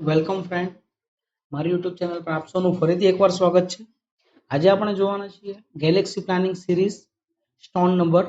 Welcome friend મારી YouTube channel પર આપ સૌનું ફરીથી એકવાર સ્વાગત છે. આજે આપણે જોવાના છીએ galaxy planning series stone number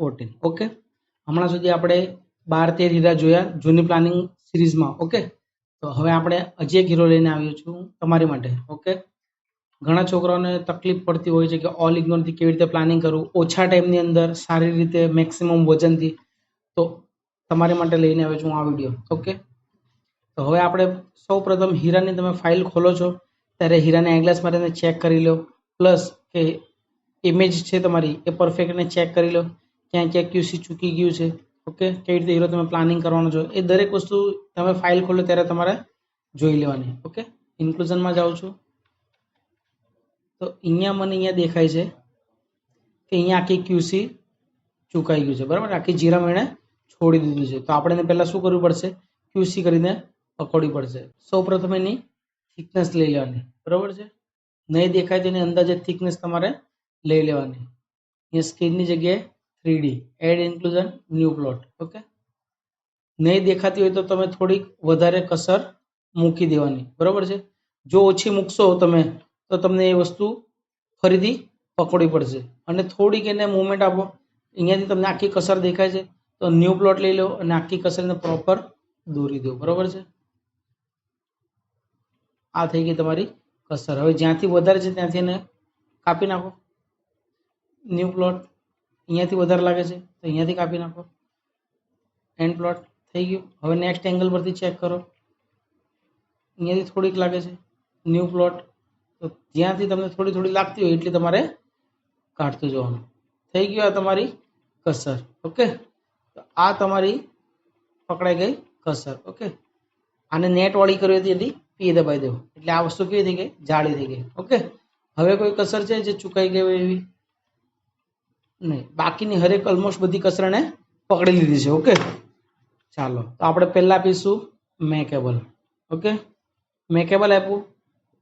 fourteen okay હમણાં સુધી આપણે બાર તેર હીરા જોયા જૂની પ્લાનિંગ સિરીઝમાં ઓકે તો હવે આપણે હજી એક હીરો લઈને આવ્યો છું તમારી માટે ઓકે ઘણા છોકરાઓને તકલીફ પડતી હોય છે કે ઓલ ઇગ્નોરથી કેવી રીતે પ્લાનિંગ કરવું, ઓછા ટાઈમની અંદર સારી રીતે મેક્સિમમ વજનથી, તો તમારી માટે લઈને આવ્યો છું આ વીડિયો ઓકે તો હવે આપણે સૌ પ્રથમ હીરાની તમે ફાઇલ ખોલો છો, ત્યારે હીરાને એંગ્લાસ મારીને ચેક કરી લો પ્લસ કે ઇમેજ છે તમારી, એ પરફેક્ટને ચેક કરી લો, ક્યાં ક્યાં ક્યુસી ચૂકી ગયું છે ઓકે કેવી રીતે હીરો તમે પ્લાનિંગ કરવાનો છો, એ દરેક વસ્તુ તમે ફાઇલ ખોલો ત્યારે તમારે જોઈ લેવાની ઓકે ઇન્ક્લુઝનમાં જાઉં છું. તો અહીંયા મને અહીંયા દેખાય છે કે અહીંયા આખી ક્યુસી ચૂકાઈ ગયું છે, બરાબર? આખી જીરા એણે છોડી દીધું છે. તો આપણે પહેલાં શું કરવું પડશે? ક્યુસી કરીને પકડવી પડશે. સૌ પ્રથમ એની થિકનેસ લઈ લેવાની. બરાબર છે? નહીં દેખાય તેની અંદાજે થિકનેસ તમારે લઈ લેવાની. અહીંયા સ્કીનની જગ્યાએ three D add inclusion new plot okay? નહીં દેખાતી હોય તો તમે થોડીક વધારે કસર મૂકી દેવાની. બરાબર છે? જો ઓછી મૂકશો તમે, તો તમને એ વસ્તુ ફરીથી પકડવી પડશે. અને થોડીક એને મુવમેન્ટ આપો. અહીંયાથી તમને આખી કસર દેખાય છે. તો ન્યૂ પ્લોટ લઈ લો અને આખી કસરને પ્રોપર દોરી દો. બરાબર છે? આ થઈ ગઈ તમારી કસર. હવે જ્યાંથી વધારે છે ત્યાંથી એને કાપી નાખો. ન્યૂ પ્લોટ અહીંયાથી વધારે લાગે છે, તો અહીંયાથી કાપી નાખો. એન્ડ પ્લોટ થઈ ગયું. હવે નેક્સ્ટ એંગલ પરથી ચેક કરો. અહીંયાથી થોડીક લાગે છે. ન્યૂ પ્લોટ તો જ્યાંથી તમને થોડી થોડી લાગતી હોય એટલી તમારે કાઢતું જવાનું. થઈ ગયું આ તમારી કસર. ઓકે? તો આ તમારી પકડાઈ ગઈ કસર. ઓકે? આને નેટવાળી કરવી હતી એથી પી દબાઈ દેવું. એટલે આ વસ્તુ કેવી થઈ ગઈ? જાડી થઈ ગઈ. ઓકે? હવે કોઈ કસર છે જે ચૂકાઈ ગઈ હોય એવી? નહીં. બાકીની હરેક ઓલમોસ્ટ બધી કસરને પકડી લીધી છે. ઓકે? ચાલો. તો આપણે પહેલા પીશું મેકેબલ. ઓકે? મેકેબલ આપ્યું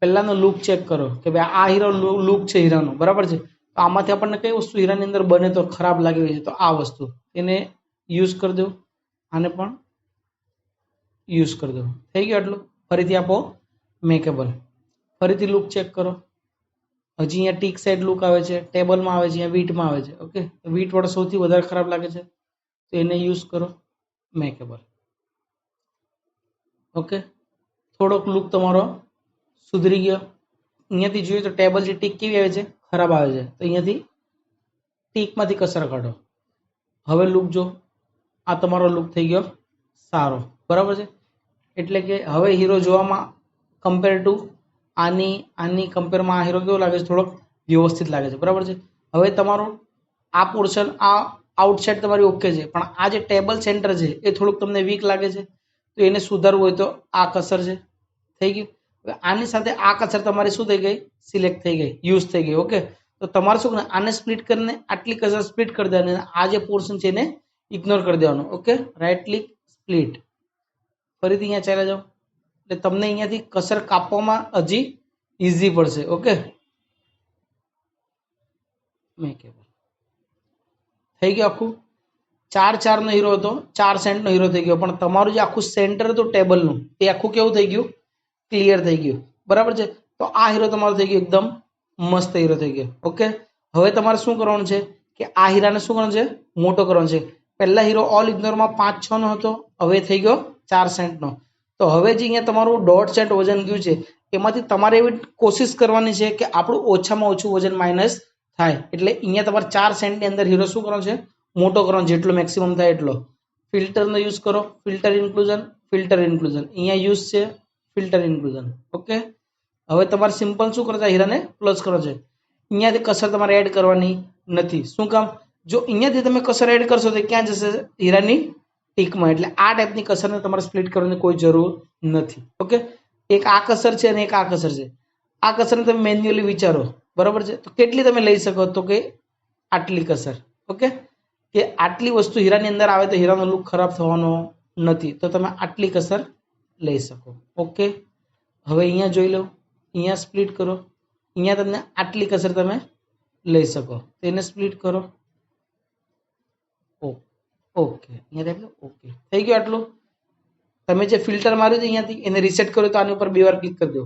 પહેલાંનો લુક ચેક કરો કે ભાઈ આ હીરો લુક છે હીરાનો. બરાબર છે? તો આમાંથી આપણને કઈ વસ્તુ હીરાની અંદર બને તો ખરાબ લાગી હોય છે? તો આ વસ્તુ. એને યુઝ કરી દો આને પણ યુઝ કરી દો થઈ ગયું આટલું? ફરીથી આપો મેકેબલ. ફરીથી લુક ચેક કરો. હજી અહીંયા ટીક સાઈડ લુક આવે છે ટેબલમાં આવે છે, અહીંયા વીટમાં આવે છે ઓકે વીટ વાળો સૌથી વધારે ખરાબ લાગે છે, તો એને યુઝ કરો મેકેબલ. ઓકે થોડોક લુક તમારો સુધરી ગયો. અહીંયાથી જોઈએ તો ટેબલ જે ટીક કેવી આવે છે, ખરાબ આવે છે. તો અહીંયાથી ટીકમાંથી કસર કાઢો. હવે લુક જો, આ તમારો લુક થઈ ગયો સારો. બરાબર છે? એટલે કે હવે હીરો જોવામાં કમ્પેર ટુ આની આની કમ્પેરમાં આ હીરો કેવો લાગે છે? થોડોક વ્યવસ્થિત લાગે છે. બરાબર છે? હવે તમારું આ પોર્શન આ આઉટસાઇડ તમારી ઓકે છે. પણ આ જે ટેબલ સેન્ટર છે, એ થોડુંક તમને વીક લાગે છે. તો એને સુધારવું હોય તો આ કસર છે. થઈ ગયું? હવે આની સાથે આ કસર તમારી શું થઈ ગઈ? સિલેક્ટ થઈ ગઈ. યુઝ થઈ ગઈ. ઓકે તો તમારે શું આને સ્પ્લિટ કરીને આટલી કસર સ્પ્લિટ કરી દેવાની આ જે પોર્શન છે એને ઇગ્નોર કરી દેવાનું. ઓકે રાઈટ ક્લિક સ્પ્લિટ ફરીથી અહીંયા ચાલ્યા જાઓ. એટલે તમને અહીંયાથી કસર કાપવામાં હજી ઇઝી પડશે ઓકે થઈ ગયું આખું? ચાર ચારનો હીરો હતો, ચાર સેન્ટનો હીરો થઈ ગયો. પણ તમારું જે આખું સેન્ટર હતું ટેબલનું તે આખું કેવું થઈ ગયું? ક્લિયર થઈ ગયું. બરાબર છે? તો આ હીરો તમારો થઈ ગયો એકદમ મસ્ત હીરો થઈ ગયો ઓકે હવે તમારે શું કરવાનું છે? કે આ હીરાને શું કરવાનું છે? મોટો કરવાનો છે. પહેલા હીરો ઓલ ઇગ્નોરમાં પાંચ છ નો હતો, હવે થઈ ગયો ચાર સેન્ટનો. તો હવે જે અહીંયા તમારું દોઢ સેન્ટ વજન ગયું છે, એમાંથી તમારે એવી કોશિશ કરવાની છે કે આપણું ઓછામાં ઓછું વજન માઇનસ થાય. એટલે અહીંયા તમારે ચાર સેન્ટની અંદર હીરો શું કરવાનો છે? મોટો કરવાનો, જેટલો મેક્સિમમ થાય એટલો. ફિલ્ટરનો યુઝ કરો, ફિલ્ટર ઇન્ક્લુઝન ફિલ્ટર ઇન્ક્લુઝન અહીંયા યુઝ છે ફિલ્ટર ઇન્ક્લુઝન ઓકે હવે તમારે સિમ્પલ શું કરો કરતા હીરાને પ્લસ કરો છે. અહીંયાથી કસર તમારે એડ કરવાની નથી. શું કામ? જો અહીંયાથી તમે કસર એડ કરશો તો ક્યાં જશે હીરાની? ટીકમાં. એટલે આ ટાઈપની કસરને તમારે સ્પ્લિટ કરવાની કોઈ જરૂર નથી. ઓકે? એક આ કસર છે અને એક આ કસર છે. આ કસરને તમે મેન્યુઅલી વિચારો. બરાબર છે? તો કેટલી તમે લઈ શકો? તો કે આટલી કસર. ઓકે? કે આટલી વસ્તુ હીરાની અંદર આવે તો હીરાનો લુક ખરાબ થવાનો નથી. તો તમે આટલી કસર લઈ શકો. ઓકે? હવે અહીંયા જોઈ લો. અહીંયા સ્પ્લિટ કરો. અહીંયા તમને આટલી કસર તમે લઈ શકો. તેને સ્પ્લિટ કરો. ઓકે, અહીંયા ઓકે. થઈ ગયું આટલું? તમે જે ફિલ્ટર માર્યું છે અહીંયાથી, એને રીસેટ કર્યો તો આની ઉપર બે વાર ક્લિક કરી દો.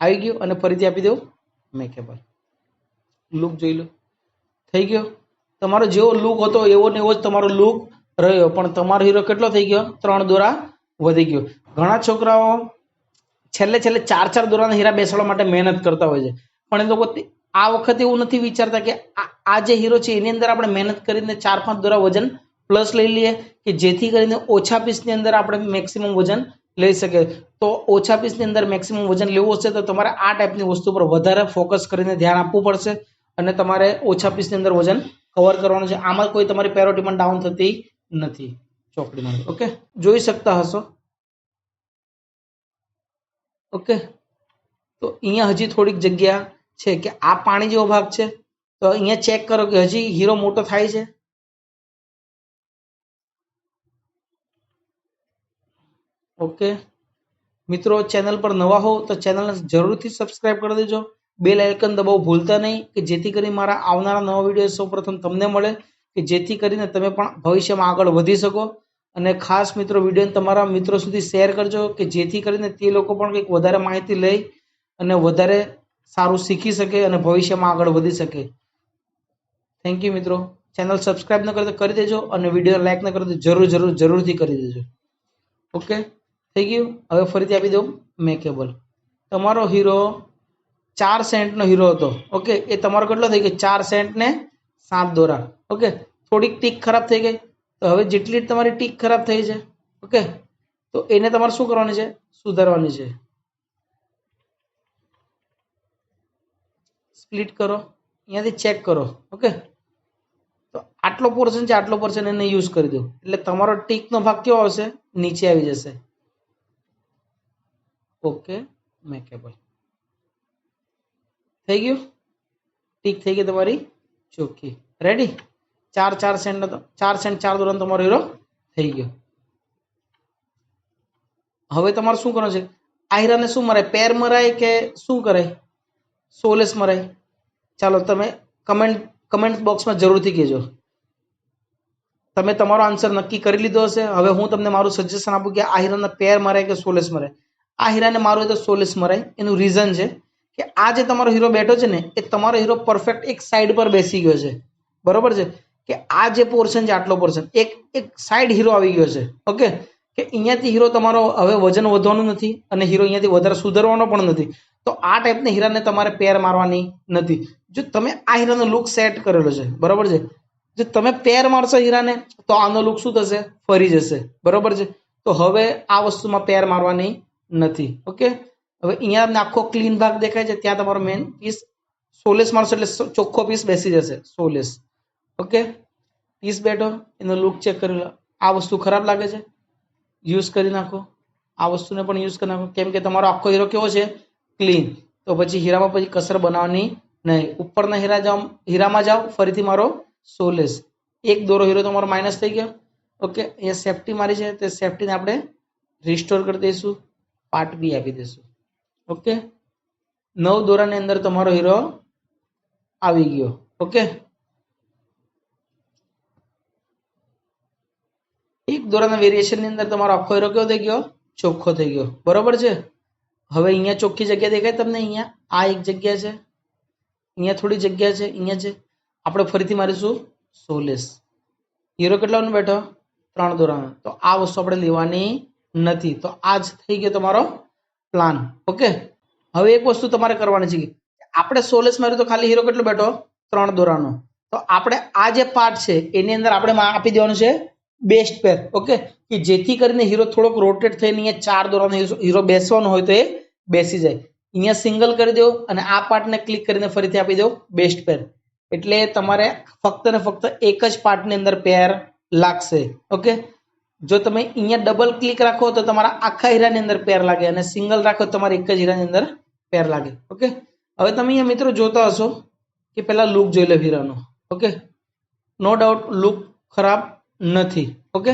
આવી ગયું અને ફરીથી આપી દો મેકેબલ લુક જોઈ લો. થઈ ગયો? તમારો જેવો લુક હતો, એવો ને એવો જ તમારો લુક રહ્યો, પણ તમારો હીરો કેટલો થઈ ગયો? ત્રણ દોરા વધી ગયો. ઘણા છોકરાઓ છેલ્લે છેલ્લે ચાર ચાર દોરાના હીરા બેસાડવા માટે મહેનત કરતા હોય છે. પણ એ લોકો આ વખતે એવું નથી વિચારતા કે આ જે હીરો છે, એની અંદર આપણે મહેનત કરીને ચાર પાંચ દોરા વજન પ્લસ લઈ લઈએ કે જેથી કરીને ઓછા પીસની અંદર આપણે મેક્સિમમ વજન લઈ શકીએ. તો ઓછા પીસની અંદર મેક્સિમમ વજન લેવું હશે તો તમારે આ ટાઈપની વસ્તુ પર વધારે ફોકસ કરીને ધ્યાન આપવું પડશે અને તમારે ઓછા પીસની અંદર વજન કવર કરવાનું છે. આમાં કોઈ તમારી પેરોટીમાં ડાઉન થતી નથી. ચોકડીમાં ઓકે જોઈ શકતા હશો. ઓકે તો અહીંયા હજી થોડીક જગ્યા છે કે આ પાણી જેવો ભાગ છે. તો અહીંયા ચેક કરો કે હજી હીરો મોટો થાય છે? ઓકે? મિત્રો, ચેનલ પર નવા હો તો ચેનલને જરૂરથી સબસ્ક્રાઇબ કરી દેજો. બેલ આઇકન દબાવવું ભૂલતા નહીં કે જેથી કરીને મારા આવનારા નવા વીડિયો સૌપ્રથમ તમને મળે કે જેથી કરીને તમે પણ ભવિષ્યમાં આગળ વધી શકો. અને ખાસ મિત્રો વિડીયોને તમારા મિત્રો સુધી શેર કરજો કે જેથી કરીને તે લોકો પણ કંઈક વધારે માહિતી લઈ અને વધારે સારું શીખી શકે અને ભવિષ્યમાં આગળ વધી શકે. થેન્ક યુ મિત્રો. ચેનલ સબસ્ક્રાઇબ ન કરે તો કરી દેજો અને વીડિયો લાઇક ન કરે તો જરૂર જરૂર, જરૂરથી કરી દેજો. ઓકે? થઈ ગયું. હવે ફરીથી આપી દઉં મેકેબલ તમારો હીરો ચાર સેન્ટનો હીરો હતો. ઓકે એ તમારો કેટલો થઈ ગયો? ચાર સેન્ટ ને સાત દોરા. ઓકે થોડીક ટીક ખરાબ થઈ ગઈ. તો હવે જેટલી તમારી ટીક ખરાબ થઈ છે. ઓકે તો એને તમારે શું કરવાની છે? સુધારવાની છે. સ્પ્લિટ કરો. અહીંયાથી ચેક કરો. ઓકે તો આટલો પોર્શન છે, આટલો પોર્શન એને યુઝ કરી દો. એટલે તમારો ટીકનો ભાગ કેવો આવશે? નીચે આવી જશે. ઓકે મેકેબલ થઈ ગયું? ટીક થઈ ગઈ તમારી? ચોખ્ખી. રેડી ચાર ચાર સેન્ટ ચાર સેન્ટ ચાર ધોરણ તમારો હીરો થઈ ગયો. હવે તમારે શું કરવાનું છે? આહિરાને શું મરાય? પેર મરાય કે શું કરાય? સોલેસ મરાય? ચાલો, તમે કમેન્ટ કમેન્ટ બોક્સમાં જરૂરથી કહેજો. તમે તમારો આન્સર નક્કી કરી લીધો હશે. હવે હું તમને મારું સજેશન આપું કે આ પેર મરાય કે સોલેસ મરાય? આ હીરાને મારું તો સોલિસ મરાય એનું રીઝન છે કે આ જે તમારો હીરો બેઠો છે ને, એ તમારો હીરો પરફેક્ટ એક સાઈડ પર બેસી ગયો છે. બરોબર છે? કે આ જે પોર્શન છે, આટલો પોર્શન એક એક સાઈડ હીરો આવી ગયો છે. ઓકે? કે અહીંયાથી હીરો તમારો હવે વજન વધવાનું નથી અને હીરો અહીંયાથી વધારે સુધરવાનો પણ નથી. તો આ ટાઈપના હીરાને તમારે પેર મારવાની નથી. જો તમે આ હીરાનો લુક સેટ કરેલો છે, બરોબર છે? જો તમે પેર મારશો હીરાને, તો આનો લુક શું થશે? ફરી જશે. બરોબર છે? તો હવે આ વસ્તુમાં પેર મારવાની નથી. ઓકે હવે અહીંયા તમને આખો ક્લીન ભાગ દેખાય છે. ત્યાં તમારો મેઇન પીસ સોલેસ મારશો એટલે ચોખ્ખો પીસ બેસી જશે. સોલેસ. ઓકે પીસ બેઠો, એનો લુક ચેક કરી આ વસ્તુ ખરાબ લાગે છે? યુઝ કરી નાખો. આ વસ્તુને પણ યુઝ કરી નાખો. કેમ કે તમારો આખો હીરો કેવો છે? ક્લીન તો પછી હીરામાં પછી કસર બનાવવાની નહીં. ઉપરના હીરા જાઓ, હીરામાં જાઓ, ફરીથી મારો સોલેસ. એક દોરો હીરો તમારો માઇનસ થઈ ગયો. ઓકે અહીંયા સેફટી મારી છે. તે સેફટીને આપણે રિસ્ટોર કરી દઈશું. પાર્ટ બી આપી દઈશું ઓકે નવ દોરાની અંદર તમારો હીરો આવી ગયો. ઓકે એક દોરાના વેરિએશનની અંદર તમારો આખો હીરો કયો થઈ ગયો? ચોખ્ખો થઈ ગયો. બરોબર છે? હવે અહીંયા ચોખ્ખી જગ્યા દેખાય તમને અહીંયા? આ એક જગ્યા છે. અહીંયા થોડી જગ્યા છે. અહીંયા છે. આપણે ફરીથી મારીશું સોલેસ. હીરો કેટલાનો બેઠો? ત્રણ દોરાનો તો આ વસ્તુ આપણે લેવાની નથી. તો આ જ થઈ ગયો તમારો પ્લાન ઓકે હવે એક વસ્તુ તમારે કરવાની છે આપણે સોલેસ માર્યું તો ખાલી હીરો કેટલો બેઠો? ત્રણ દોરાનો. તો આપણે આ જે પાર્ટ છે, એની અંદર આપણે આપી દેવાનું છે બેસ્ટ પેર ઓકે કે જેથી કરીને હીરો થોડોક રોટેટ થઈને અહીંયા ચાર દોરાનો હીરો બેસવાનો હોય તો એ બેસી જાય. અહીંયા સિંગલ કરી દો અને આ પાર્ટને ક્લિક કરીને ફરીથી આપી દો બેસ્ટ પેર એટલે તમારે ફક્ત ને ફક્ત એક જ પાર્ટની અંદર પેર લાગશે. ઓકે જો તમે અહીંયા ડબલ ક્લિક રાખો તો તમારા આખા હીરાની અંદર પેર લાગે અને સિંગલ રાખો તમારે એક જ હીરાની અંદર પેર લાગે. ઓકે હવે તમે અહીંયા મિત્રો જોતા હશો કે પહેલાં લુક જોઈ લો હીરાનો. ઓકે નો ડાઉટ લુક ખરાબ નથી. ઓકે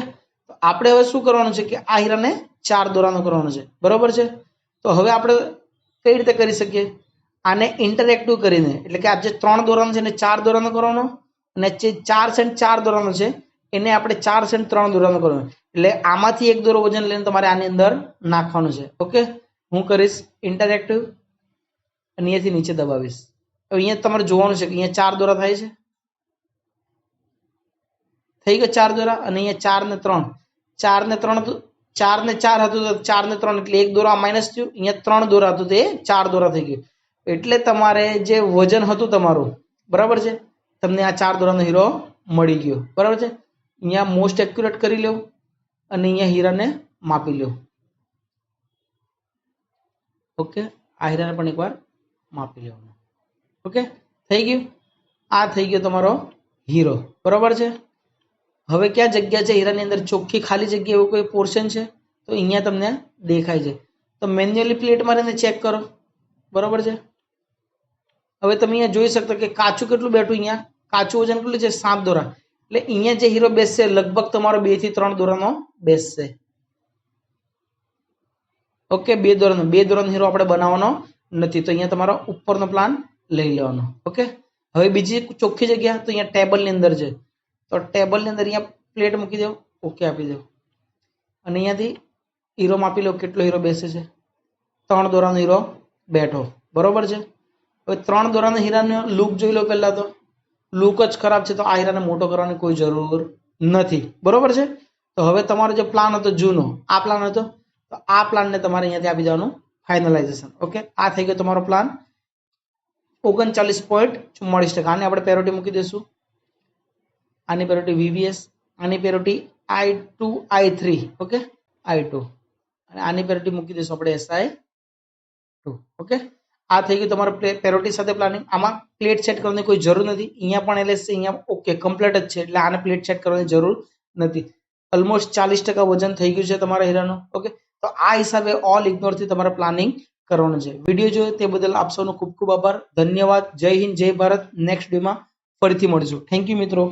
તો આપણે હવે શું કરવાનું છે કે આ હીરાને ચાર દોરાનો કરવાનો છે. બરોબર છે? તો હવે આપણે કઈ રીતે કરી શકીએ? આને ઇન્ટરેક્ટિવ કરીને. એટલે કે આ જે ત્રણ દોરાનો છે એને ચાર દોરાનો કરવાનો અને જે ચાર સેન્ટ ચાર દોરાનો છે એને આપણે ચાર સેન્ટ ત્રણ દોરાનો કરવાનો. એટલે આમાંથી એક દોરો વજન લઈને તમારે આની અંદર નાખવાનું છે. ઓકે? હું કરીશ ઇન્ટરેક્ટિવ અને અહીંયાથી નીચે દબાવીશ. હવે અહીંયા તમારે જોવાનું છે કે અહીંયા ચાર દોરા થાય છે. થઈ ગયો ચાર દોરા અને અહીંયા ચાર ને ત્રણ. ચાર ને ત્રણ ચાર ને ચાર હતું તો ચાર ને ત્રણ એટલે એક દોરા માઇનસ થયું. અહીંયા ત્રણ દોરા હતું તે ચાર દોરા થઈ ગયું. એટલે તમારે જે વજન હતું તમારું, બરાબર છે? તમને આ ચાર દોરાનો હીરો મળી ગયો. બરાબર છે? અહીંયા મોસ્ટ એક્યુરેટ કરી લો અને અહીંયા હીરાને માપી લો ઓકે આ હીરાને પણ એકવાર માપી લેવાનું ઓકે થઈ ગયું? આ થઈ ગયો તમારો હીરો. બરાબર છે? હવે ક્યાં જગ્યા છે હીરાની અંદર? ચોખ્ખી ખાલી જગ્યા એવું કોઈ પોર્શન છે? તો અહીંયા તમને દેખાય છે. તો મેન્યુઅલી પ્લેટ મારીને ચેક કરો. બરાબર છે? હવે તમે અહીંયા જોઈ શકતા કે કાચું કેટલું બેઠું અહીંયા? કાચું વજન કેટલું છે? સાત દોરા. એટલે અહીંયા જે હીરો બેસશે, લગભગ તમારો બેથી ત્રણ દોરાનો બેસશે. ઓકે બે દોરાનો બે દોરાનો હીરો આપણે બનાવવાનો નથી. તો અહીંયા તમારો ઉપરનો પ્લાન લઈ લેવાનો. ઓકે હવે બીજી ચોખ્ખી જગ્યા, તો અહીંયા ટેબલની અંદર છે. તો ટેબલની અંદર અહીંયા પ્લેટ મૂકી દો. ઓકે આપી દો. અને અહીંયાથી હીરો માપી લો કેટલો હીરો બેસે છે. ત્રણ દોરાનો હીરો બેઠો. બરોબર છે? હવે ત્રણ દોરાના હીરાનો લુક જોઈ લો પહેલાં તો. લુક જ ખરાબ છે તો આ હીરાને મોટો કરવાની કોઈ જરૂર નથી. બરોબર છે? તો હવે તમારો જે પ્લાન હતો જૂનો, આ પ્લાન હતો, તો આ પ્લાનને તમારે અહીંયાથી આપી દેવાનું ફાઇનલાઇઝેશન ઓકે આ થઈ ગયો તમારો પ્લાન ઓગણચાલીસ પોઈન્ટ ચુમ્માળીસ ટકા. આને આપણે પેરોટી મૂકી દઈશું. આની પેરોટી વીવીએસ આની પેરોટી I two I three okay I two અને આની પેરોટી મૂકી દઈશું આપણે એસઆઈ ટુ ઓકે આ થઈ ગયું તમારું પેરોટી સાથે પ્લાનિંગ આમાં પ્લેટ સેટ કરવાની કોઈ જરૂર નથી. અહીંયા પણ એટલે અહીંયા ઓકે કમ્પ્લીટ જ છે. એટલે આને પ્લેટ સેટ કરવાની જરૂર નથી. ઓલમોસ્ટ ચાલીસ ટકા વજન થઈ ગયું છે તમારા હીરાનું. ઓકે તો આ હિસાબે ઓલ ઇગ્નોરથી તમારે પ્લાનિંગ કરવાનું છે. વીડિયો જોયો તે બદલ આપ ખૂબ ખૂબ આભાર. ધન્યવાદ. જય હિન્દ, જય ભારત. નેક્સ્ટ ડેમાં ફરીથી મળીશું. થેન્ક યુ મિત્રો.